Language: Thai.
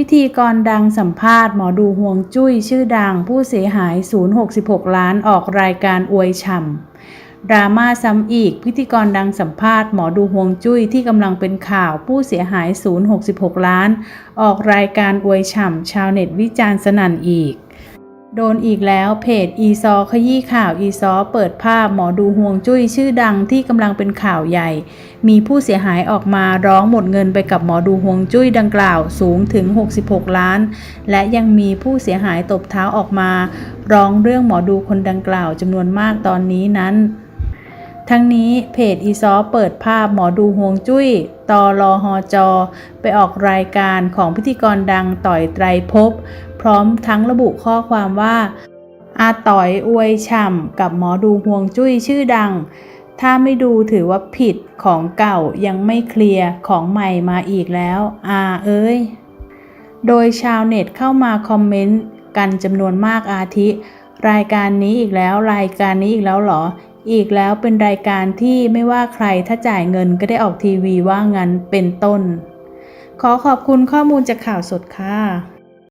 พิธีกรดังสัมภาษณ์หมอดูห่วงจุ้ยชื่อดังผู้เสียหาย 066 ล้านออกรายการอวยฉ่ำดราม่าซ้ำอีก พิธีกรดังสัมภาษณ์หมอดูห่วงจุ้ยที่กำลังเป็นข่าวผู้เสียหาย 066 ล้าน ออกรายการอวยฉ่ำชาวเน็ตวิจารณ์สนั่นอีก โดนอีกแล้วเพจอีซอขยี้ข่าวอีซอเปิดภาพหมอดูห่วงจุ้ยชื่อดังที่กำลังเป็นข่าวใหญ่ มีผู้เสียหายออกมาร้องหมดเงินไปกับหมอดูห่วงจุ้ยดังกล่าวสูงถึง 66 ล้าน และยังมีผู้เสียหายตบเท้าออกมา ร้องเรื่องหมอดูคนดังกล่าวจำนวนมากตอนนี้นั้น ทั้งนี้เพจอีซอเปิดภาพหมอดูห่วงจุ้ยตอรอฮอจอ ไปออกรายการของพิธีกรดังต่อยไตรภพ พร้อมทั้งระบุข้อความว่า อาต่อยอวยฉ่ำกับหมอดูห่วงจุ้ยชื่อดัง ถ้าไม่ดูถือว่าผิดของเก่ายังไม่เคลียร์ของใหม่มาอีกแล้ว อาเอ้ย โดยชาวเน็ตเข้ามาคอมเมนต์กันจำนวนมากอาทิ รายการนี้อีกแล้วรายการนี้อีกแล้วเหรอ อีกแล้วเป็นรายการที่ไม่ว่าใครถ้าจ่ายเงินก็ได้ออกทีวีว่างั้นเป็นต้น ขอขอบคุณข้อมูลจากข่าวสดค่ะ